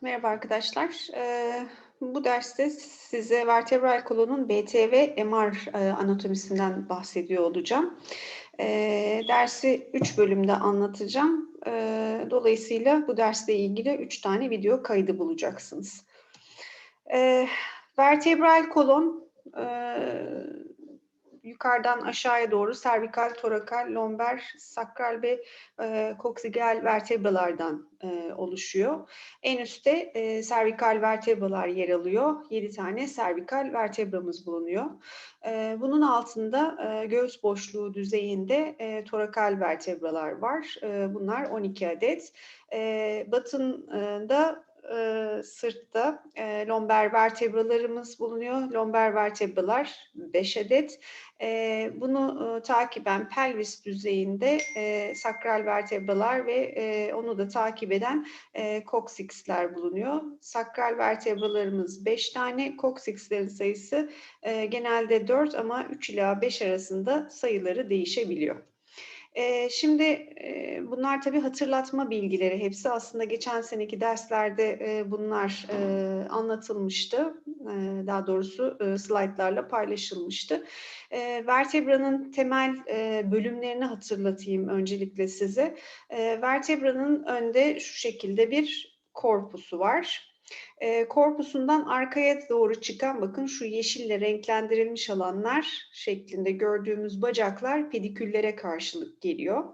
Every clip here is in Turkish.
Merhaba arkadaşlar. Ee, bu derste size vertebral kolonun BTV MR e, anatomisinden bahsediyor olacağım. Ee, dersi 3 bölümde anlatacağım. Ee, dolayısıyla bu dersle ilgili 3 tane video kaydı bulacaksınız. Vertebral kolon e, yukarıdan aşağıya doğru servikal, torakal, lomber, sakral ve e, koksigal vertebralardan e, oluşuyor. En üstte e, servikal vertebralar yer alıyor. 7 tane servikal vertebramız bulunuyor. E, bunun altında e, göğüs boşluğu düzeyinde e, torakal vertebralar var. E, bunlar 12 adet. E, batında e, sırtta e, lomber vertebralarımız bulunuyor. Lomber vertebralar 5 adet. E, bunu e, takiben pelvis düzeyinde e, sakral vertebralar ve e, onu da takip eden e, koksiksler bulunuyor. Sakral vertebralarımız 5 tane, koksikslerin sayısı e, genelde 4 ama 3 ila 5 arasında sayıları değişebiliyor. E, şimdi e, bunlar tabii hatırlatma bilgileri. Hepsi aslında geçen seneki derslerde e, bunlar e, anlatılmıştı. E, daha doğrusu e, slaytlarla paylaşılmıştı. E, vertebranın temel e, bölümlerini hatırlatayım öncelikle size. E, vertebranın önde şu şekilde bir korpusu var. E, korpusundan arkaya doğru çıkan bakın şu yeşille renklendirilmiş alanlar şeklinde gördüğümüz bacaklar pediküllere karşılık geliyor.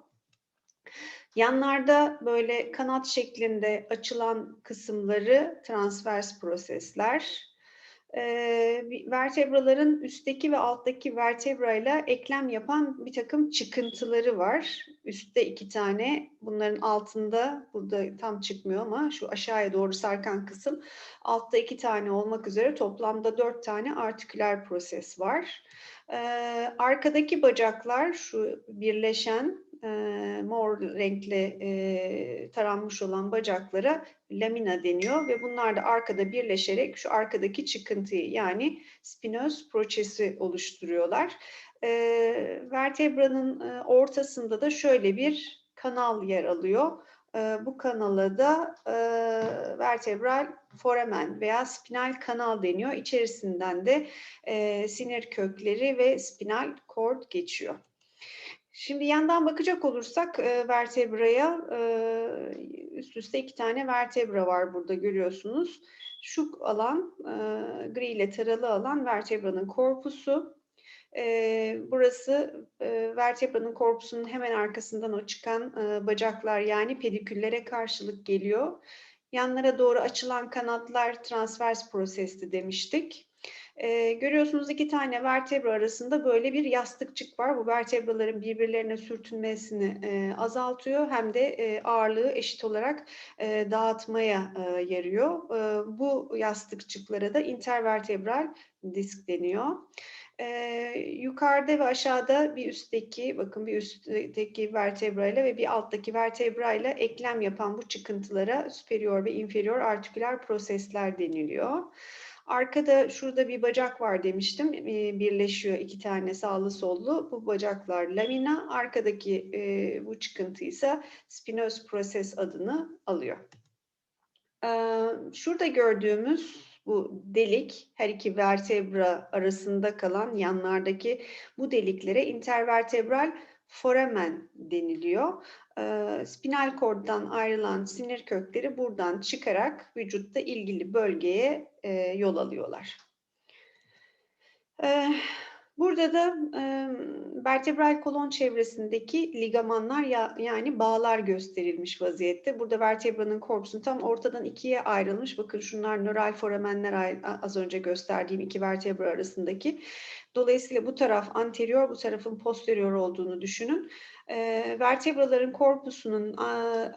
Yanlarda böyle kanat şeklinde açılan kısımları transvers prosesler, e, vertebraların üstteki ve alttaki vertebrayla eklem yapan bir takım çıkıntıları var. Üstte iki tane, bunların altında, burada tam çıkmıyor ama şu aşağıya doğru sarkan kısım, altta iki tane olmak üzere toplamda dört tane artiküler proses var. E, arkadaki bacaklar, şu birleşen e, mor renkli e, taranmış olan bacaklara lamina deniyor ve bunlar da arkada birleşerek şu arkadaki çıkıntıyı yani spinöz proçesi oluşturuyorlar. E, vertebranın e, ortasında da şöyle bir kanal yer alıyor. E, bu kanala da e, vertebral foramen veya spinal kanal deniyor. İçerisinden de e, sinir kökleri ve spinal cord geçiyor. Şimdi yandan bakacak olursak e, vertebraya e, üst üste iki tane vertebra var burada görüyorsunuz. Şu alan e, gri ile taralı alan vertebranın korpusu. E, burası e, vertebranın korpusunun hemen arkasından o çıkan e, bacaklar yani pediküllere karşılık geliyor. Yanlara doğru açılan kanatlar transvers prosesti demiştik. Ee, görüyorsunuz iki tane vertebra arasında böyle bir yastıkçık var. Bu vertebraların birbirlerine sürtünmesini e, azaltıyor hem de e, ağırlığı eşit olarak e, dağıtmaya e, yarıyor. E, bu yastıkçıklara da intervertebral disk deniyor. Ee, yukarıda ve aşağıda bir üstteki, bakın bir üstteki vertebra ile ve bir alttaki vertebra ile eklem yapan bu çıkıntılara superior ve inferior artiküler prosesler deniliyor. Arkada şurada bir bacak var demiştim. Birleşiyor iki tane sağlı sollu. Bu bacaklar lamina. Arkadaki e, bu çıkıntı ise spinöz proses adını alıyor. E, şurada gördüğümüz bu delik her iki vertebra arasında kalan yanlardaki bu deliklere intervertebral foramen deniliyor. E, spinal korddan ayrılan sinir kökleri buradan çıkarak vücutta ilgili bölgeye e, yol alıyorlar. E, burada da e, vertebral kolon çevresindeki ligamanlar ya, yani bağlar gösterilmiş vaziyette. Burada vertebranın korpusu tam ortadan ikiye ayrılmış. Bakın şunlar nöral foramenler az önce gösterdiğim iki vertebra arasındaki. Dolayısıyla bu taraf anterior, bu tarafın posterior olduğunu düşünün. E, vertebraların korpusunun a,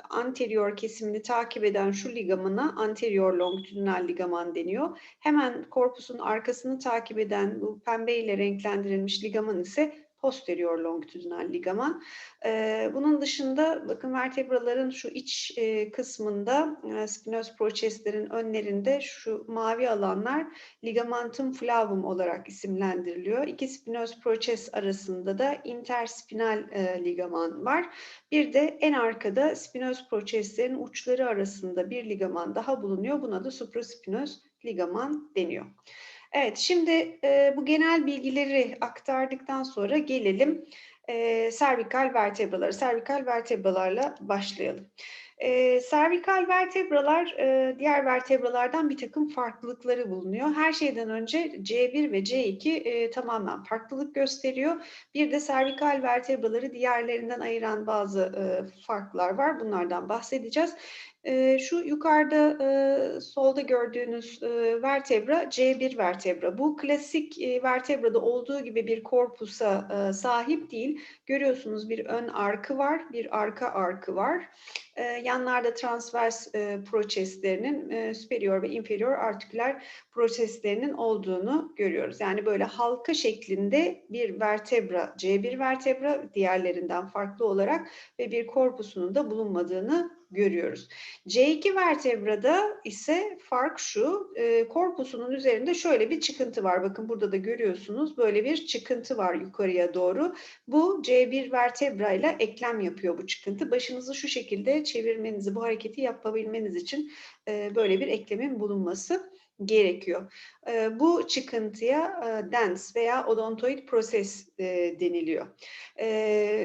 anterior kesimini takip eden şu ligamana anterior longitudinal ligaman deniyor. Hemen korpusun arkasını takip eden bu pembe ile renklendirilmiş ligaman ise posterior longitudinal ligaman. E, bunun dışında bakın vertebraların şu iç e, kısmında e, spinoz proçeslerin önlerinde şu mavi alanlar ligamentum flavum olarak isimlendiriliyor. İki spinoz proçes arasında da interspinal e, ligaman var. Bir de en arkada spinoz proçeslerin uçları arasında bir ligaman daha bulunuyor. Buna da supraspinoz ligaman deniyor. Evet, şimdi e, bu genel bilgileri aktardıktan sonra gelelim e, servikal vertebralara. Servikal vertebralarla başlayalım. E, servikal vertebralar e, diğer vertebralardan bir takım farklılıkları bulunuyor. Her şeyden önce C1 ve C2 e, tamamen farklılık gösteriyor. Bir de servikal vertebraları diğerlerinden ayıran bazı e, farklar var. Bunlardan bahsedeceğiz. E, şu yukarıda e, solda gördüğünüz e, vertebra C1 vertebra. Bu klasik e, vertebrada olduğu gibi bir korpusa e, sahip değil. Görüyorsunuz bir ön arkı var, bir arka arkı var. Yanlarda transvers e, proçeslerinin superior ve inferior artiküler proseslerinin olduğunu görüyoruz. Yani böyle halka şeklinde bir vertebra, C1 vertebra diğerlerinden farklı olarak ve bir korpusunun da bulunmadığını görüyoruz. C2 vertebrada ise fark şu, e, korpusunun üzerinde şöyle bir çıkıntı var. Bakın burada da görüyorsunuz böyle bir çıkıntı var yukarıya doğru. Bu C1 vertebra ile eklem yapıyor bu çıkıntı. Başınızı şu şekilde çevirmenizi, bu hareketi yapabilmeniz için e, böyle bir eklemin bulunması gerekiyor. Bu çıkıntıya dens veya odontoid proses deniliyor.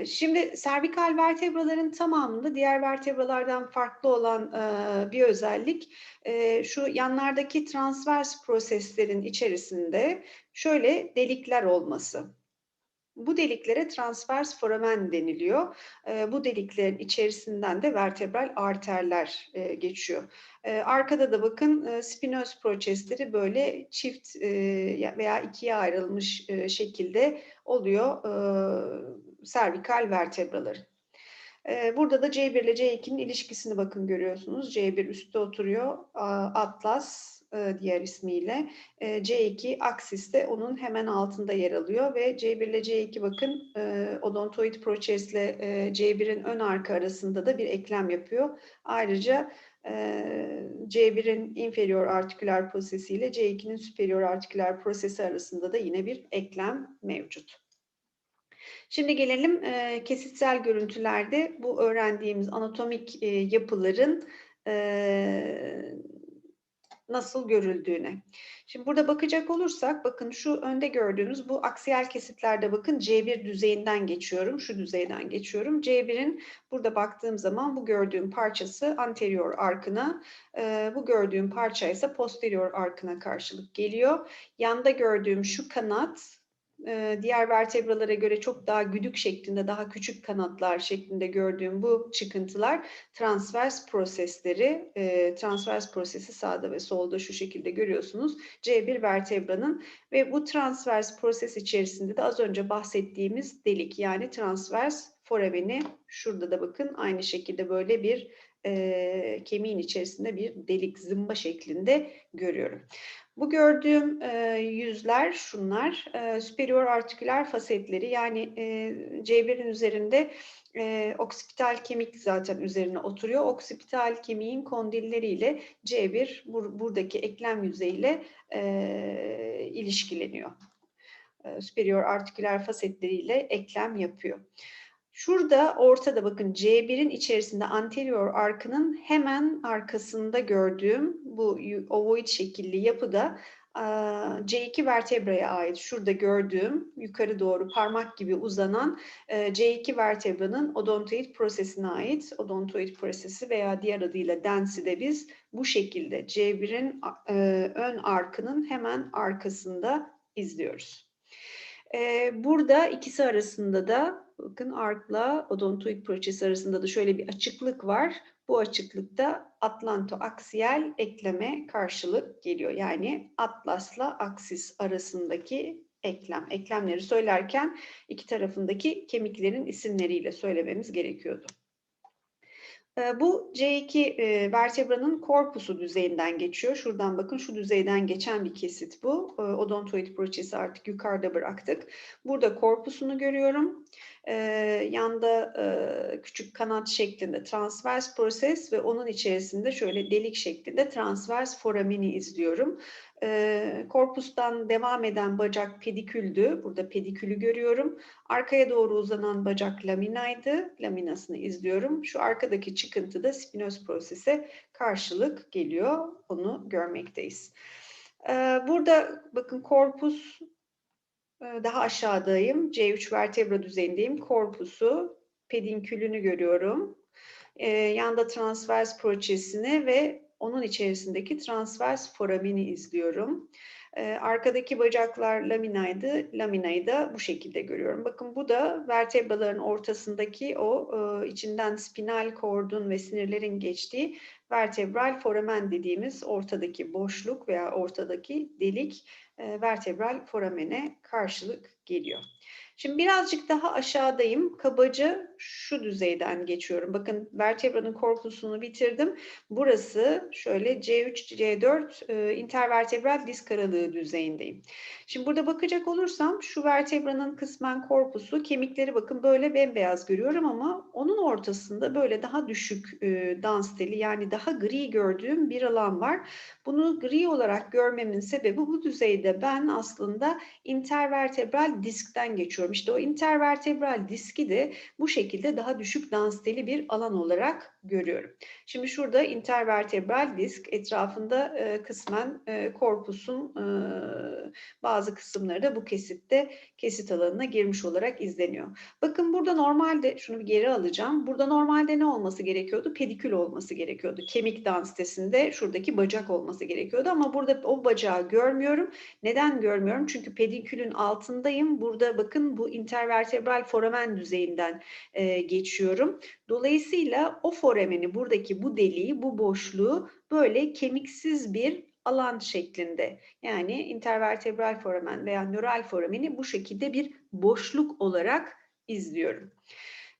Şimdi servikal vertebraların tamamında diğer vertebralardan farklı olan bir özellik şu yanlardaki transvers proseslerin içerisinde şöyle delikler olması. Bu deliklere transvers foramen deniliyor. Bu deliklerin içerisinden de vertebral arterler geçiyor. E, arkada da bakın e, spinöz proçesleri böyle çift e, veya ikiye ayrılmış e, şekilde oluyor servikal vertebraların. Burada da C1 ile C2'nin ilişkisini bakın görüyorsunuz. C1 üstte oturuyor, atlas diğer ismiyle. E, C2 aksis de onun hemen altında yer alıyor ve C1 ile C2 bakın odontoid proçesle C1'in ön arka arasında da bir eklem yapıyor. Ayrıca C1'in inferior artiküler prosesi ile C2'nin superior artiküler prosesi arasında da yine bir eklem mevcut. Şimdi gelelim kesitsel görüntülerde bu öğrendiğimiz anatomik yapıların nasıl görüldüğüne. Şimdi burada bakacak olursak bakın şu önde gördüğünüz bu aksiyel kesitlerde bakın C1 düzeyinden geçiyorum. Şu düzeyden geçiyorum. C1'in burada baktığım zaman bu gördüğüm parçası anterior arkına, e, bu gördüğüm parça ise posterior arkına karşılık geliyor. Yanda gördüğüm şu kanat diğer vertebralara göre çok daha güdük şeklinde, daha küçük kanatlar şeklinde gördüğüm bu çıkıntılar transvers prosesleri, transvers prosesi sağda ve solda şu şekilde görüyorsunuz. C1 vertebranın ve bu transvers proses içerisinde de az önce bahsettiğimiz delik yani transvers forameni şurada da bakın aynı şekilde böyle bir e, kemiğin içerisinde bir delik zımba şeklinde görüyorum. Bu gördüğüm e, yüzler şunlar, e, superior artiküler fasetleri yani e, C1'in üzerinde e, oksipital kemik zaten üzerine oturuyor. Oksipital kemiğin kondilleriyle C1 bur buradaki eklem yüzeyiyle e, ilişkileniyor. E, superior artiküler fasetleriyle eklem yapıyor. Şurada ortada bakın C1'in içerisinde anterior arkının hemen arkasında gördüğüm bu ovoid şekilli yapıda C2 vertebraya ait şurada gördüğüm yukarı doğru parmak gibi uzanan C2 vertebranın odontoid prosesine ait odontoid prosesi veya diğer adıyla densi de biz bu şekilde C1'in ön arkının hemen arkasında izliyoruz. Burada ikisi arasında da bakın arkla odontoid proçesi arasında da şöyle bir açıklık var. Bu açıklıkta atlantoaksiyel ekleme karşılık geliyor. Yani atlasla aksis arasındaki eklem. Eklemleri söylerken iki tarafındaki kemiklerin isimleriyle söylememiz gerekiyordu. E, bu C2 e, vertebranın korpusu düzeyinden geçiyor. Şuradan bakın şu düzeyden geçen bir kesit bu. E, odontoid proçesi artık yukarıda bıraktık. Burada korpusunu görüyorum. E, yanda e, küçük kanat şeklinde transvers proses ve onun içerisinde şöyle delik şeklinde transvers foramini izliyorum. E, korpustan devam eden bacak pediküldü. Burada pedikülü görüyorum. Arkaya doğru uzanan bacak laminaydı. Laminasını izliyorum. Şu arkadaki çıkıntı da spinoz prosese karşılık geliyor. Onu görmekteyiz. E, burada bakın korpus daha aşağıdayım. C3 vertebra düzeyindeyim. Korpusu, pedinkülünü görüyorum. Ee, yanda transvers proçesini ve onun içerisindeki transvers foramini izliyorum. Ee, arkadaki bacaklar laminaydı. Laminayı da bu şekilde görüyorum. Bakın bu da vertebraların ortasındaki o e, içinden spinal kordun ve sinirlerin geçtiği vertebral foramen dediğimiz ortadaki boşluk veya ortadaki delik vertebral foramene karşılık geliyor. Şimdi birazcık daha aşağıdayım. Kabaca şu düzeyden geçiyorum. Bakın vertebranın korpusunu bitirdim. Burası şöyle C3, C4 e, intervertebral disk aralığı düzeyindeyim. Şimdi burada bakacak olursam şu vertebranın kısmen korpusu, kemikleri bakın böyle bembeyaz görüyorum ama onun ortasında böyle daha düşük e, dans teli yani daha gri gördüğüm bir alan var. Bunu gri olarak görmemin sebebi bu düzeyde ben aslında intervertebral diskten geçiyorum. İşte o intervertebral diski de bu şekilde daha düşük dansteli bir alan olarak görüyorum. Şimdi şurada intervertebral disk etrafında e, kısmen e, korpusun e, bazı kısımları da bu kesitte kesit alanına girmiş olarak izleniyor. Bakın burada normalde şunu bir geri alacağım. Burada normalde ne olması gerekiyordu? Pedikül olması gerekiyordu. Kemik densitesinde şuradaki bacak olması gerekiyordu ama burada o bacağı görmüyorum. Neden görmüyorum? Çünkü pedikülün altındayım. Burada bakın bu intervertebral foramen düzeyinden e, geçiyorum. Dolayısıyla o forameni, buradaki bu deliği, bu boşluğu böyle kemiksiz bir alan şeklinde yani intervertebral foramen veya nöral forameni bu şekilde bir boşluk olarak izliyorum.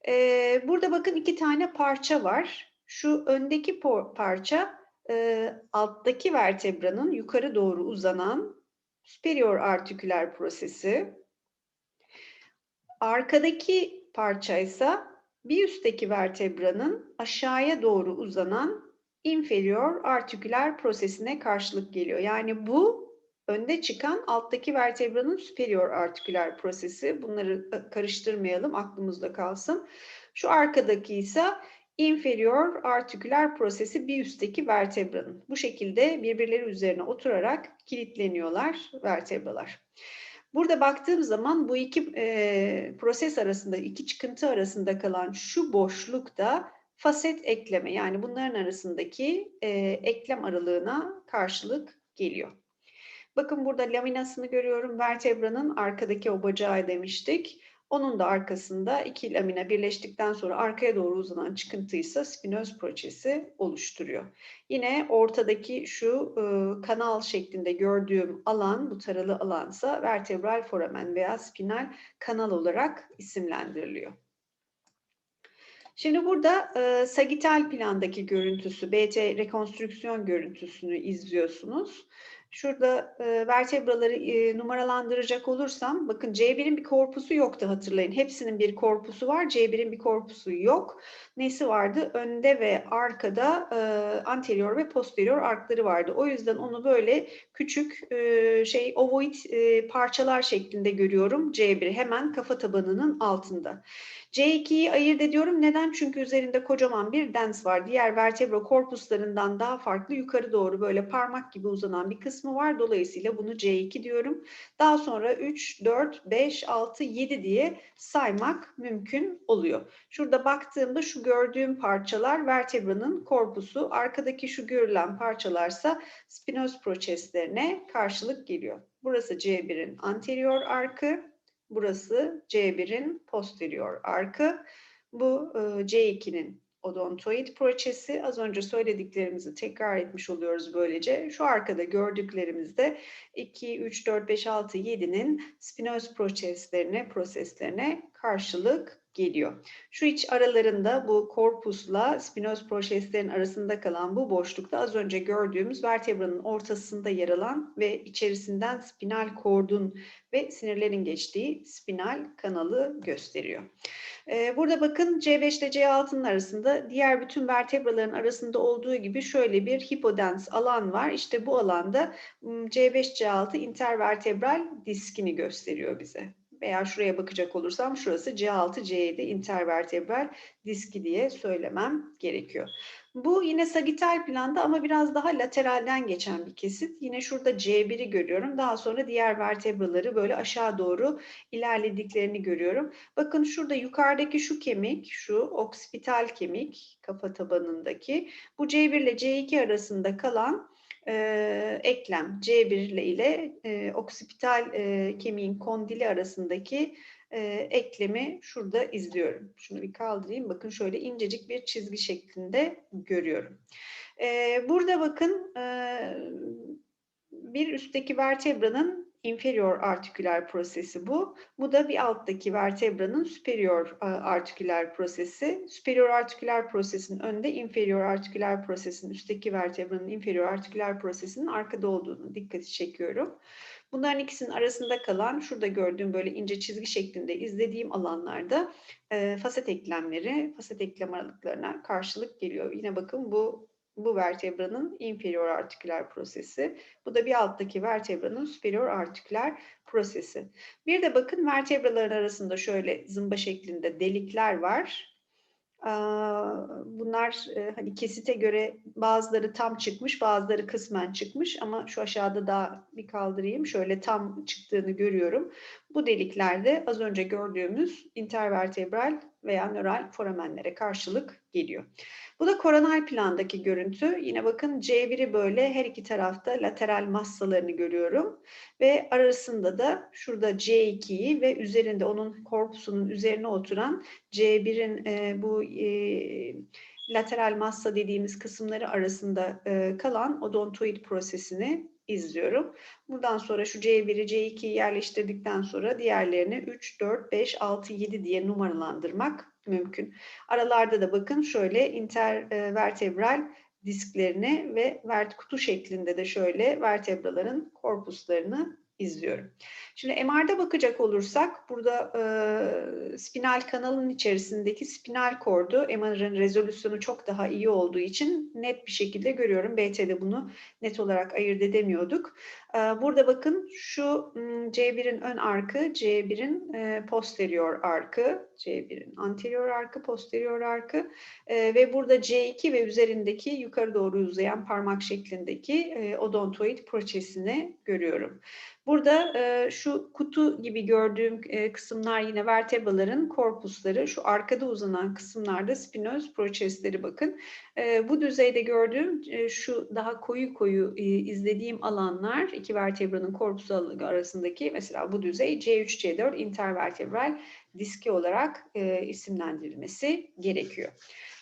Ee, burada bakın iki tane parça var. Şu öndeki parça e, alttaki vertebranın yukarı doğru uzanan superior artiküler prosesi. Arkadaki parça ise bir üstteki vertebranın aşağıya doğru uzanan inferior artiküler prosesine karşılık geliyor. Yani bu önde çıkan alttaki vertebranın superior artiküler prosesi. Bunları karıştırmayalım, aklımızda kalsın. Şu arkadaki ise inferior artiküler prosesi bir üstteki vertebranın. Bu şekilde birbirleri üzerine oturarak kilitleniyorlar vertebralar. Burada baktığım zaman bu iki e, proses arasında, iki çıkıntı arasında kalan şu boşlukta faset ekleme yani bunların arasındaki e, eklem aralığına karşılık geliyor. Bakın burada laminasını görüyorum. Vertebranın arkadaki o bacağı demiştik. Onun da arkasında iki lamina birleştikten sonra arkaya doğru uzanan çıkıntıysa spinöz proçesi oluşturuyor. Yine ortadaki şu e, kanal şeklinde gördüğüm alan, bu taralı alansa vertebral foramen veya spinal kanal olarak isimlendiriliyor. Şimdi burada e, sagital plandaki görüntüsü, BT rekonstrüksiyon görüntüsünü izliyorsunuz. Şurada e, vertebraları e, numaralandıracak olursam bakın C1'in bir korpusu yoktu hatırlayın. Hepsinin bir korpusu var. C1'in bir korpusu yok. Nesi vardı? Önde ve arkada e, anterior ve posterior arkları vardı. O yüzden onu böyle küçük e, şey ovoid e, parçalar şeklinde görüyorum. C1 hemen kafa tabanının altında. C2'yi ayırt ediyorum. Neden? Çünkü üzerinde kocaman bir dens var. Diğer vertebra korpuslarından daha farklı yukarı doğru böyle parmak gibi uzanan bir kısmı var. Dolayısıyla bunu C2 diyorum. Daha sonra 3, 4, 5, 6, 7 diye saymak mümkün oluyor. Şurada baktığımda şu gördüğüm parçalar vertebranın korpusu. Arkadaki şu görülen parçalarsa spinoz proçeslerine karşılık geliyor. Burası C1'in anterior arkı. Burası C1'in posterior arkı. Bu e, C2'nin odontoid proçesi. Az önce söylediklerimizi tekrar etmiş oluyoruz böylece. Şu arkada gördüklerimizde 2, 3, 4, 5, 6, 7'nin spinoz proseslerine, proseslerine karşılık geliyor. Şu iç aralarında bu korpusla spinoz proseslerin arasında kalan bu boşlukta az önce gördüğümüz vertebranın ortasında yer alan ve içerisinden spinal kordun ve sinirlerin geçtiği spinal kanalı gösteriyor. Ee, burada bakın C5 ile C6'nın arasında diğer bütün vertebraların arasında olduğu gibi şöyle bir hipodens alan var. İşte bu alanda C5-C6 intervertebral diskini gösteriyor bize veya şuraya bakacak olursam şurası C6-C7 intervertebral diski diye söylemem gerekiyor. Bu yine sagital planda ama biraz daha lateralden geçen bir kesit. Yine şurada C1'i görüyorum. Daha sonra diğer vertebraları böyle aşağı doğru ilerlediklerini görüyorum. Bakın şurada yukarıdaki şu kemik, şu oksipital kemik kafa tabanındaki bu C1 ile C2 arasında kalan e, eklem C1 ile e, oksipital e, kemiğin kondili arasındaki e, eklemi şurada izliyorum. Şunu bir kaldırayım. Bakın şöyle incecik bir çizgi şeklinde görüyorum. E, burada bakın e, bir üstteki vertebranın inferior artiküler prosesi bu. Bu da bir alttaki vertebranın superior artiküler prosesi. Superior artiküler prosesin önde, inferior artiküler prosesin üstteki vertebranın inferior artiküler prosesinin arkada olduğunu dikkati çekiyorum. Bunların ikisinin arasında kalan, şurada gördüğüm böyle ince çizgi şeklinde izlediğim alanlarda e, faset eklemleri, faset eklem aralıklarına karşılık geliyor. Yine bakın bu bu vertebranın inferior artiküler prosesi. Bu da bir alttaki vertebranın superior artiküler prosesi. Bir de bakın vertebraların arasında şöyle zımba şeklinde delikler var. Bunlar e, hani kesite göre bazıları tam çıkmış, bazıları kısmen çıkmış ama şu aşağıda daha bir kaldırayım. Şöyle tam çıktığını görüyorum. Bu deliklerde az önce gördüğümüz intervertebral veya nöral foramenlere karşılık geliyor. Bu da koronal plandaki görüntü. Yine bakın C1'i böyle her iki tarafta lateral massalarını görüyorum. Ve arasında da şurada C2'yi ve üzerinde onun korpusunun üzerine oturan C1'in e, bu e, lateral massa dediğimiz kısımları arasında e, kalan odontoid prosesini izliyorum. Buradan sonra şu C1'i C2'yi yerleştirdikten sonra diğerlerini 3, 4, 5, 6, 7 diye numaralandırmak mümkün. Aralarda da bakın şöyle intervertebral disklerini ve vert kutu şeklinde de şöyle vertebraların korpuslarını izliyorum. Şimdi MR'da bakacak olursak burada e, spinal kanalın içerisindeki spinal kordu MR'ın rezolüsyonu çok daha iyi olduğu için net bir şekilde görüyorum. BT'de bunu net olarak ayırt edemiyorduk. E, burada bakın şu C1'in ön arkı, C1'in e, posterior arkı, C1'in anterior arkı, posterior arkı e, ve burada C2 ve üzerindeki yukarı doğru uzayan parmak şeklindeki odontoid proçesini görüyorum. Burada şu kutu gibi gördüğüm kısımlar yine vertebraların korpusları. Şu arkada uzanan kısımlarda spinoz proçesleri bakın. Bu düzeyde gördüğüm şu daha koyu koyu izlediğim alanlar iki vertebranın korpusu arasındaki mesela bu düzey C3, C4 intervertebral diski olarak e, isimlendirilmesi gerekiyor.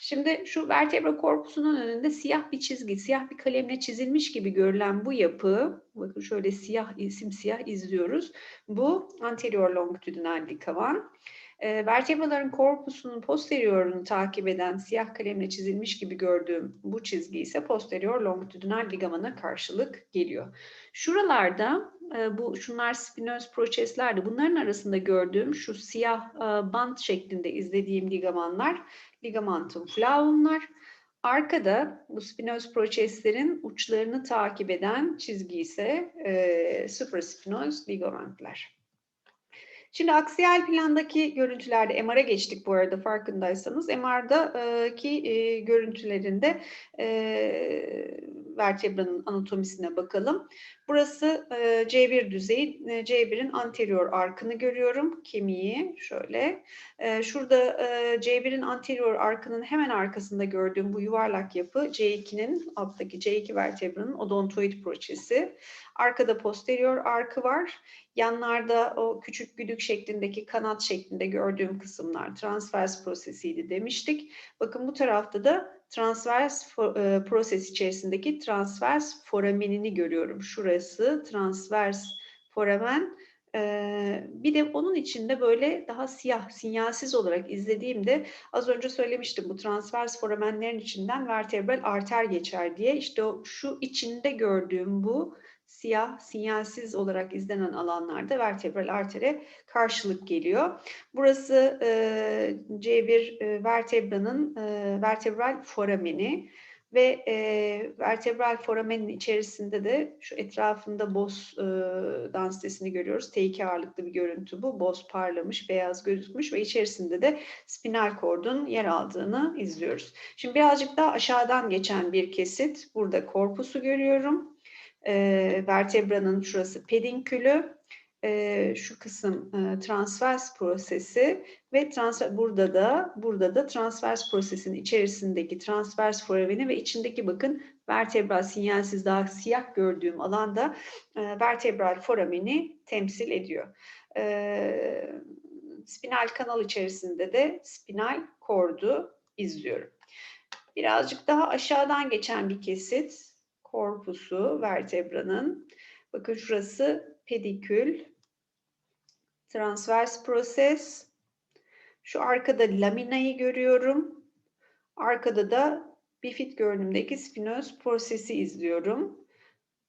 Şimdi şu vertebra korpusunun önünde siyah bir çizgi, siyah bir kalemle çizilmiş gibi görülen bu yapı, bakın şöyle siyah, simsiyah izliyoruz. Bu anterior longitudinal dikavan. E, vertebraların korpusunun posteriorunu takip eden siyah kalemle çizilmiş gibi gördüğüm bu çizgi ise posterior longitudinal ligamana karşılık geliyor. Şuralarda e, bu şunlar spinöz proseslerdi. Bunların arasında gördüğüm şu siyah e, bant şeklinde izlediğim ligamanlar ligamentum flavumlar. Arkada bu spinöz proseslerin uçlarını takip eden çizgi ise e, supraspinöz ligamentler. Şimdi aksiyel plandaki görüntülerde MR'a geçtik bu arada farkındaysanız. MR'daki e, görüntülerinde e, vertebranın anatomisine bakalım. Burası e, C1 düzeyi, e, C1'in anterior arkını görüyorum, kemiği şöyle. E, şurada e, C1'in anterior arkının hemen arkasında gördüğüm bu yuvarlak yapı C2'nin alttaki C2 vertebranın odontoid proçesi. Arkada posterior arkı var. Yanlarda o küçük güdük şeklindeki kanat şeklinde gördüğüm kısımlar transvers prosesiydi demiştik. Bakın bu tarafta da transvers e, proses içerisindeki transvers foramenini görüyorum. Şurası transvers foramen Ee, bir de onun içinde böyle daha siyah, sinyalsiz olarak izlediğimde az önce söylemiştim bu transvers foramenlerin içinden vertebral arter geçer diye. İşte o şu içinde gördüğüm bu siyah, sinyalsiz olarak izlenen alanlarda vertebral artere karşılık geliyor. Burası e, C1 e, vertebranın e, vertebral forameni ve e, vertebral foramenin içerisinde de şu etrafında boz e, densitesini görüyoruz. T2 ağırlıklı bir görüntü bu. Boz parlamış, beyaz gözükmüş ve içerisinde de spinal kordun yer aldığını izliyoruz. Şimdi birazcık daha aşağıdan geçen bir kesit. Burada korpusu görüyorum. E, vertebranın şurası pedinkülü. E, şu kısım e, transvers prosesi ve transfer, burada da burada da transvers prosesinin içerisindeki transvers forameni ve içindeki bakın vertebral sinyalsiz daha siyah gördüğüm alanda e, vertebral forameni temsil ediyor. E, spinal kanal içerisinde de spinal kordu izliyorum. Birazcık daha aşağıdan geçen bir kesit korpusu vertebranın. Bakın şurası pedikül, transvers proses. Şu arkada laminayı görüyorum. Arkada da bifid görünümdeki spinöz prosesi izliyorum.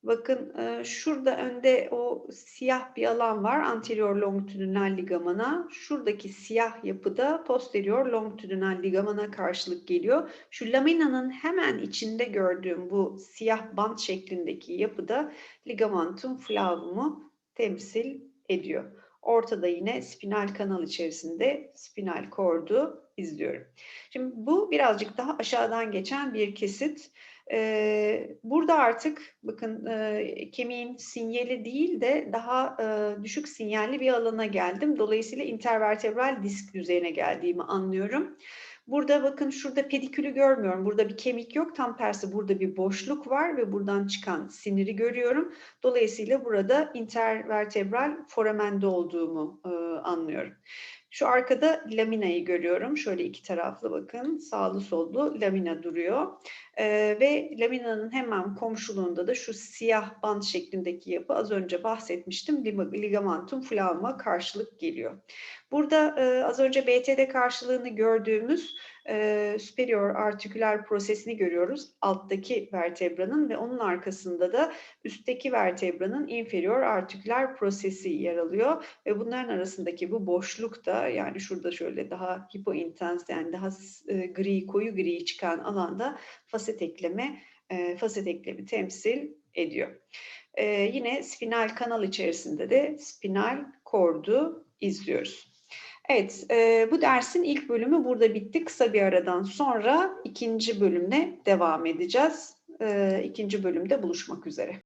Bakın e, şurada önde o siyah bir alan var anterior longitudinal ligamana. Şuradaki siyah yapıda posterior longitudinal ligamana karşılık geliyor. Şu laminanın hemen içinde gördüğüm bu siyah bant şeklindeki yapıda ligamentum flavumu temsil ediyor. Ortada yine spinal kanal içerisinde spinal kordu izliyorum. Şimdi bu birazcık daha aşağıdan geçen bir kesit. Ee, burada artık bakın e, kemiğin sinyali değil de daha e, düşük sinyalli bir alana geldim. Dolayısıyla intervertebral disk düzeyine geldiğimi anlıyorum. Burada bakın şurada pedikülü görmüyorum. Burada bir kemik yok. Tam tersi burada bir boşluk var ve buradan çıkan siniri görüyorum. Dolayısıyla burada intervertebral foramende olduğumu e, anlıyorum. Şu arkada laminayı görüyorum. Şöyle iki taraflı bakın. Sağlı sollu lamina duruyor. Ee, ve laminanın hemen komşuluğunda da şu siyah bant şeklindeki yapı az önce bahsetmiştim. Ligamentum flavuma karşılık geliyor. Burada e, az önce BTD karşılığını gördüğümüz e, superior artiküler prosesini görüyoruz. Alttaki vertebranın ve onun arkasında da üstteki vertebranın inferior artiküler prosesi yer alıyor. Ve bunların arasındaki bu boşluk da yani şurada şöyle daha hipointens yani daha e, gri, koyu gri çıkan alanda faset ekleme, e, faset eklemi temsil ediyor. E, yine spinal kanal içerisinde de spinal kordu izliyoruz. Evet, e, bu dersin ilk bölümü burada bitti. Kısa bir aradan sonra ikinci bölümle devam edeceğiz. E, ikinci bölümde buluşmak üzere.